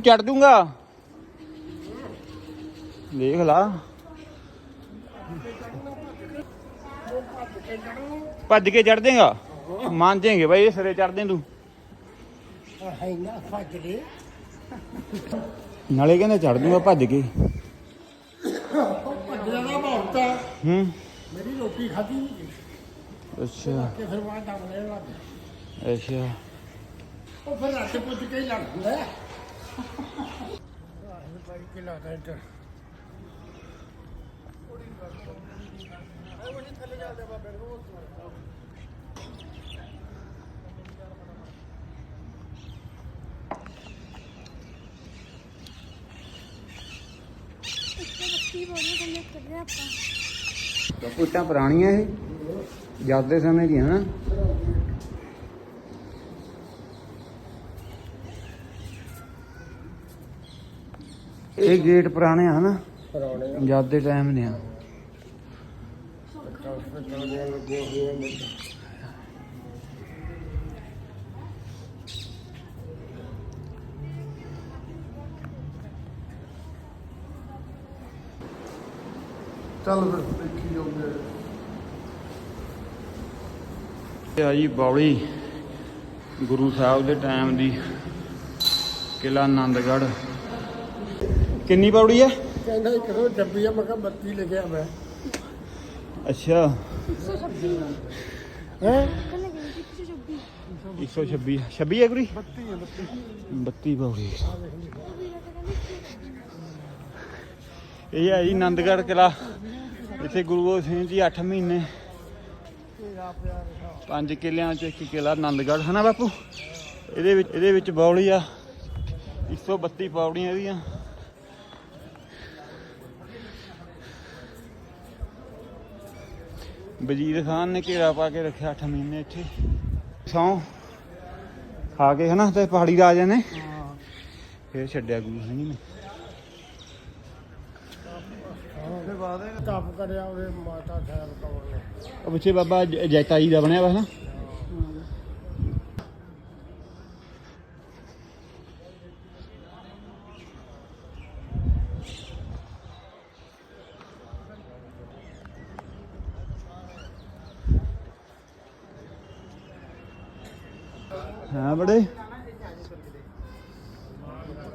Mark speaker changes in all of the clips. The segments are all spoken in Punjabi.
Speaker 1: ਚੜ ਦੂੰਗਾ ਦੇਖ ਲਾ। ਭੱਜ ਕੇ ਚੜ ਦੇਗਾ ਮੰਨ ਜਾਏਗੇ ਬਾਈ, ਸਿਰੇ ਚੜਦੇ ਤੂੰ।
Speaker 2: ਹੈ ਨਾ ਭੱਜ ਗਏ
Speaker 1: ਨਾਲੇ ਕਹਿੰਦਾ ਚੜ ਦੂੰਗਾ ਭੱਜ ਕੇ।
Speaker 2: ਭੱਜਿਆ ਦਾ ਭੌਂਤਾ
Speaker 1: ਹੂੰ।
Speaker 2: ਮੇਰੀ ਰੋਟੀ ਖਾਧੀ
Speaker 1: ਅੱਛਾ।
Speaker 2: ਕਿ ਫਿਰ ਬਾਅਦ ਦਮ ਲੈਣ ਲੱਗ
Speaker 1: ਅੱਛਾ।
Speaker 2: ਉਹ ਫਿਰ ਰੱਜ ਪੁੱਜ ਕੇ ਹੀ ਲੜ ਬਾਈ ਕਿ ਲਾਦਾ ਇੱਧਰ
Speaker 3: ਬੱਤੀ ਬੋਲੀ ਕੰਨੇ ਕਰ ਰਿਹਾ ਆਪਾਂ
Speaker 1: ਕੁੱਟਾਂ ਪੁਰਾਣੀਆਂ ਇਹ, ਜਾਂਦੇ ਸਮੇਂ ਦੀਆਂ, ਹਨਾ? ਇਹ ਗੇਟ ਪੁਰਾਣੇ ਆ ਹਨਾ?
Speaker 2: ਕਰਾਉਣੇ
Speaker 1: ਜਦ ਦੇ ਟਾਈਮ ਦੇ ਆ।
Speaker 2: ਚੱਲ ਫਿਰ ਦੇਖੀ ਜਾਉਂਦੇ
Speaker 1: ਇਹ ਆ ਜੀ ਬੌਲੀ ਗੁਰੂ ਸਾਹਿਬ ਦੇ ਟਾਈਮ ਦੀ ਕਿਲਾ ਆਨੰਦਗੜ੍ਹ। ਕਿੰਨੀ ਪੌੜੀ ਆ
Speaker 2: ਕਹਿੰਦਾ ਇੱਕ ਸੌ ਡੱਬੀ ਆ ਮੈਂ ਕਿਹਾ 32 ਲਿਖਿਆ ਮੈਂ।
Speaker 1: ਅੱਛਾ।
Speaker 3: 126
Speaker 2: ਹੈ?
Speaker 3: ਕੰਨੇ ਗਈ 126
Speaker 1: 126 26 ਹੈ ਗੁਰੀ
Speaker 2: 32 ਹੈ
Speaker 1: 32 ਪੌੜੀ। ਇਹ ਹੈ ਜੀ ਆਨੰਦਗੜ੍ਹ ਕਿਲਾ। ਇੱਥੇ ਗੁਰੂ ਗੋਬਿੰਦ ਸਿੰਘ ਜੀ 8 ਮਹੀਨੇ। ਪੰਜ ਕਿਲਿਆਂ ਚ ਇੱਕ ਕਿਲਾ ਆਨੰਦਗੜ੍ਹ ਹਨਾ ਬਾਪੂ? ਇਹਦੇ ਵਿੱਚ ਇਹਦੇ ਵਿੱਚ ਬੌਲੀ ਆ। 132 ਪੌੜੀਆਂ ਇਹਦੀਆਂ। ਵਜ਼ੀਰ ਖਾਨ ਨੇ ਘੇਰਾ ਪਾ ਕੇ ਰੱਖਿਆ 8 ਮਹੀਨੇ ਇੱਥੇ। ਸੌ ਖਾ ਕੇ ਹਨਾ ਤੇ ਪਹਾੜੀ ਰਾਜਾ ਨੇ। ਫੇਰ ਛੱਡਿਆ ਗੁਰੂ ਸਿੰਘ ਨੇ।
Speaker 2: ਉਹਦੇ ਬਾਅਦ ਇਹ ਤਪ ਕਰਿਆ ਉਹਦੇ ਮਾਤਾ ਸਾਹਿਬ ਕੌਰ ਨੇ।
Speaker 1: ਉਹ ਪਿੱਛੇ ਬਾਬਾ ਜੈਤਾ ਜੀ ਦਾ ਬਣਿਆ ਵਾ ਹਨਾ। ਹਾਂ ਬੜੇ।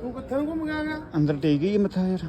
Speaker 2: ਤੂੰ ਕਿੱਥੇ ਘੁੰਮ ਗਿਆ?
Speaker 1: ਅੰਦਰ ਟੇਕ ਗਈ ਇਹ ਮੱਥਾ ਯਾਰ।